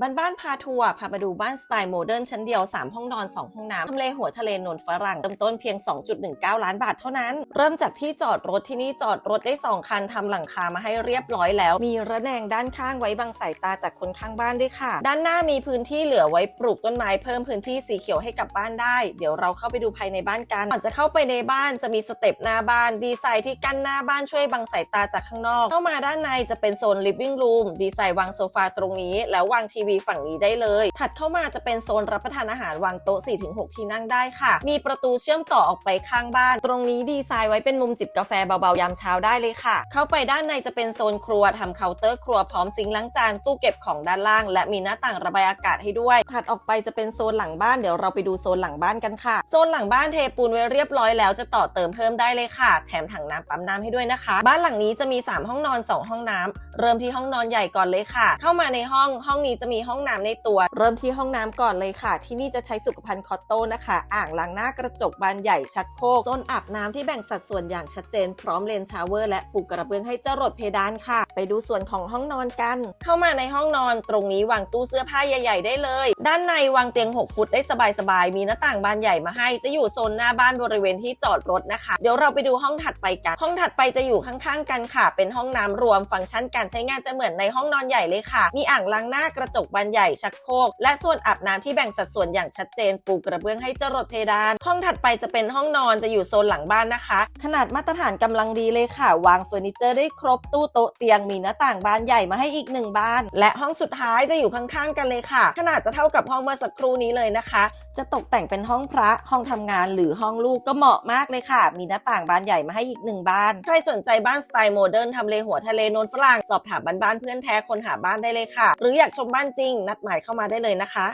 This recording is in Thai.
บ้านบ้านพาทัวร์พาไปดูบ้านสไตล์โมเดิร์นชั้นเดียว 3 ห้องนอน 2 ห้องน้ำทำเลหัวทะเลนนฝรั่งเริ่มต้นเพียง 2.19 ล้านบาทเท่านั้น เริ่มจากที่จอดรถที่นี่จอดรถได้ 2 คันทำหลังคามาให้เรียบร้อยแล้ว มีระแนงด้านข้างไว้บังสายตาจากคนข้างบ้านด้วยค่ะ ด้านหน้ามีพื้นที่เหลือไว้ปลูกต้นไม้เพิ่มพื้นที่สีเขียวให้กับบ้านได้ เดี๋ยวเราเข้าไปดูภายในบ้านกันก่อนจะเข้าไปในบ้านจะมีสเต็ปหน้าบ้านดีไซน์ที่กั้นหน้าบ้านช่วยบังสายตาจากข้างนอก เข้ามาด้านในจะเป็นโซน living room ดีไซน์วางโซฟาตรงนี้แล้ววางทีวีฝั่งนี้ได้เลย ถัดเข้ามาจะเป็นโซนรับประทานอาหารวางโต๊ะ 4-6 ที่นั่งได้ค่ะ มีประตูเชื่อมต่อออกไปข้างบ้าน ตรงนี้ดีไซน์ไว้เป็นมุมจิบกาแฟเบาๆ ยามเช้าได้เลยค่ะ เข้าไปด้านในจะเป็นโซนครัวทำเคาน์เตอร์ครัวพร้อมซิงค์ล้างจานตู้เก็บของด้านล่าง และมีหน้าต่างระบายอากาศให้ด้วย ถัดออกไปจะเป็นโซนหลังบ้านเดี๋ยวเราไปดูโซนหลังบ้านกันค่ะ โซนหลังบ้านเทปูนไว้เรียบร้อยแล้วจะต่อเติมเพิ่มได้เลยค่ะ แถมถังน้ำปั๊มน้ำให้ด้วยนะคะ บ้านหลังนี้จะมี 3 ห้องนอน 2 ห้องน้ำเริ่มที่ห้องนอนใหญ่ก่อนเลยค่ะ เข้ามาในห้องห้องนี้จะมีห้องน้ำในตัว เริ่มที่ห้องน้ำก่อนเลยค่ะ ที่นี่จะใช้สุขภัณฑ์คอตโต้นะคะ อ่างล้างหน้ากระจกบานใหญ่ชักโครกต้นอาบน้ำที่แบ่งสัดส่วนอย่างชัดเจน พร้อมเลนชาวเวอร์และปูกระเบื้องให้จรดเพดานค่ะ ไปดูส่วนของห้องนอนกัน เข้ามาในห้องนอนตรงนี้วางตู้เสื้อผ้าใหญ่ ๆ ได้เลย ด้านในวางเตียง 6 ฟุตได้สบายๆ มีหน้าต่างบานใหญ่มาให้ จะอยู่โซนหน้าบ้านบริเวณที่จอดรถนะคะ เดี๋ยวเราไปดูห้องถัดไปกัน ห้องถัดไปจะอยู่ข้างๆ กันค่ะ เป็นห้องน้ำรวม ฟังก์ชันการใช้งานจะเหมือนในห้องนอนใหญ่เลยค่ะ มีอ่างล้างหน้ากระจกบานใหญ่ชักโครกและส่วนอาบน้ำที่แบ่งสัดส่วนอย่างชัดเจน ปูกระเบื้องให้จรดเพดาน ห้องถัดไปจะเป็นห้องนอนจะอยู่โซนหลังบ้านนะคะ ขนาดมาตรฐานกำลังดีเลยค่ะ วางเฟอร์นิเจอร์ได้ครบตู้โต๊ะเตียงมีหน้าต่างบานใหญ่มาให้อีกหนึ่งบาน และห้องสุดท้ายจะอยู่ข้างๆ กันเลยค่ะ ขนาดจะเท่ากับับห้องเมื่อสักครู่นี้เลยนะคะ จะตกแต่งเป็นห้องพระห้องทำงานหรือห้องลูกก็เหมาะมากเลยค่ะ มีหน้าต่างบานใหญ่มาให้อีกหนึ่งบาน ใครสนใจบ้านสไตล์โมเดิร์นทำเลหัวทะเลนนฝรั่งสอบถามบ้านๆเพื่อนแท้คนหาบ้านได้เลยค่ะ หรืออยากชมบ้านจริง นัดหมายเข้ามาได้เลยนะคะ